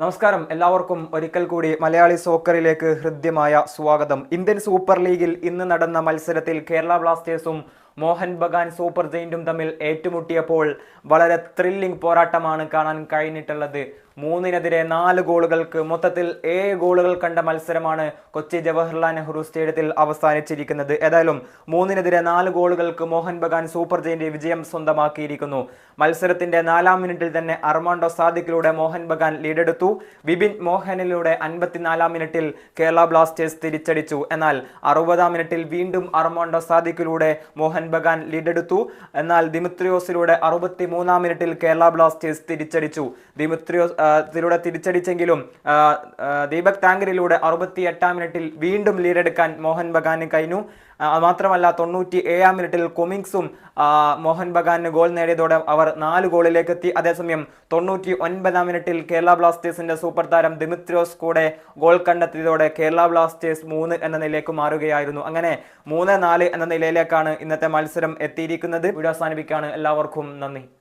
നമസ്കാരം. എല്ലാവർക്കും ഒരിക്കൽ കൂടി മലയാളി സോക്കറിലേക്ക് ഹൃദ്യമായ സ്വാഗതം. ഇന്ത്യൻ സൂപ്പർ ലീഗിൽ ഇന്ന് നടന്ന മത്സരത്തിൽ കേരള ബ്ലാസ്റ്റേഴ്സും മോഹൻ ബഗാൻ സൂപ്പർ ജയിന്റും തമ്മിൽ ഏറ്റുമുട്ടിയപ്പോൾ വളരെ ത്രില്ലിംഗ് പോരാട്ടമാണ് കാണാൻ കഴിഞ്ഞിട്ടുള്ളത്. മൂന്നിനെതിരെ നാല് ഗോളുകൾക്ക് മൊത്തത്തിൽ ഏഴ് ഗോളുകൾ കണ്ട മത്സരമാണ് കൊച്ചി ജവഹർലാൽ നെഹ്റു സ്റ്റേഡിയത്തിൽ അവസാനിച്ചിരിക്കുന്നത്. ഏതായാലും മൂന്നിനെതിരെ നാല് ഗോളുകൾക്ക് മോഹൻ ബഗാൻ സൂപ്പർ ജയിന്റ് വിജയം സ്വന്തമാക്കിയിരിക്കുന്നു. മത്സരത്തിന്റെ നാലാം മിനിറ്റിൽ തന്നെ അർമാണ്ടോ സാദിഖിലൂടെ മോഹൻ ബഗാൻ ലീഡെടുത്തു. വിപിൻ മോഹനിലൂടെ അൻപത്തിനാലാം മിനിറ്റിൽ കേരള ബ്ലാസ്റ്റേഴ്സ് തിരിച്ചടിച്ചു. എന്നാൽ അറുപതാം മിനിറ്റിൽ വീണ്ടും അർമാണ്ടോ സാദിഖിലൂടെ മോഹൻ ബഗാൻ ലീഡെടുത്തു. എന്നാൽ ദിമിത്രിയോസിലൂടെ അറുപത്തി മൂന്നാം മിനിറ്റിൽ കേരള ബ്ലാസ്റ്റേഴ്സ് തിരിച്ചടിച്ചു. ദിമിത്രിയോസ് ആ, ഇതിലൂടെ തിരിച്ചടിച്ചെങ്കിലും ദീപക് താങ്കരിലൂടെ അറുപത്തി എട്ടാം മിനിറ്റിൽ വീണ്ടും ലീഡെടുക്കാൻ മോഹൻ ബഗാന് കഴിഞ്ഞു. മാത്രമല്ല തൊണ്ണൂറ്റി ഏഴാം മിനിറ്റിൽ കൊമിങ്സും മോഹൻ ബഗാന് ഗോൾ നേടിയതോടെ അവർ നാല് ഗോളിലേക്ക് എത്തി അതേസമയം തൊണ്ണൂറ്റി ഒൻപതാം മിനിറ്റിൽ കേരള ബ്ലാസ്റ്റേഴ്സിന്റെ സൂപ്പർ താരം ദിമിത്രിയോസ് കൂടെ ഗോൾ കണ്ടെത്തിയതോടെ കേരള ബ്ലാസ്റ്റേഴ്സ് മൂന്ന് എന്ന നിലയിലേക്ക് മാറുകയായിരുന്നു. അങ്ങനെ മൂന്ന് നാല് എന്ന നിലയിലേക്കാണ് ഇന്നത്തെ മത്സരം എത്തിയിരിക്കുന്നത്. വീഡിയോ അവസാനിപ്പിക്കുകയാണ്. എല്ലാവർക്കും നന്ദി.